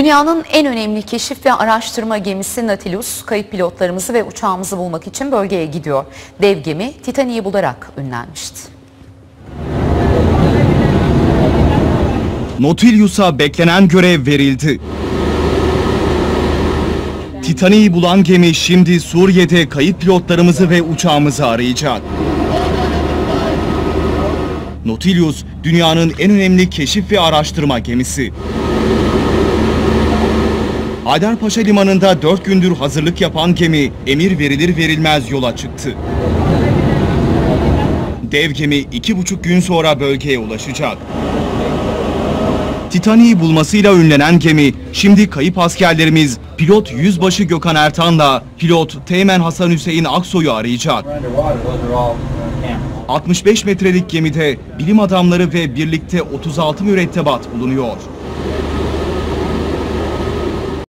Dünyanın en önemli keşif ve araştırma gemisi Nautilus, kayıp pilotlarımızı ve uçağımızı bulmak için bölgeye gidiyor. Dev gemi Titanic'i bularak ünlenmişti. Nautilus'a beklenen görev verildi. Titanic'i bulan gemi şimdi Suriye'de kayıp pilotlarımızı ve uçağımızı arayacak. Nautilus, dünyanın en önemli keşif ve araştırma gemisi. Haydarpaşa Limanı'nda 4 gündür hazırlık yapan gemi emir verilir verilmez yola çıktı. Dev gemi iki buçuk gün sonra bölgeye ulaşacak. Titanic'i bulmasıyla ünlenen gemi, şimdi kayıp askerlerimiz pilot Yüzbaşı Gökhan Ertan'la pilot Teğmen Hasan Hüseyin Aksoy'u arayacak. Underwater, those are all cameras. 65 metrelik gemide bilim adamları ve birlikte 36 mürettebat bulunuyor.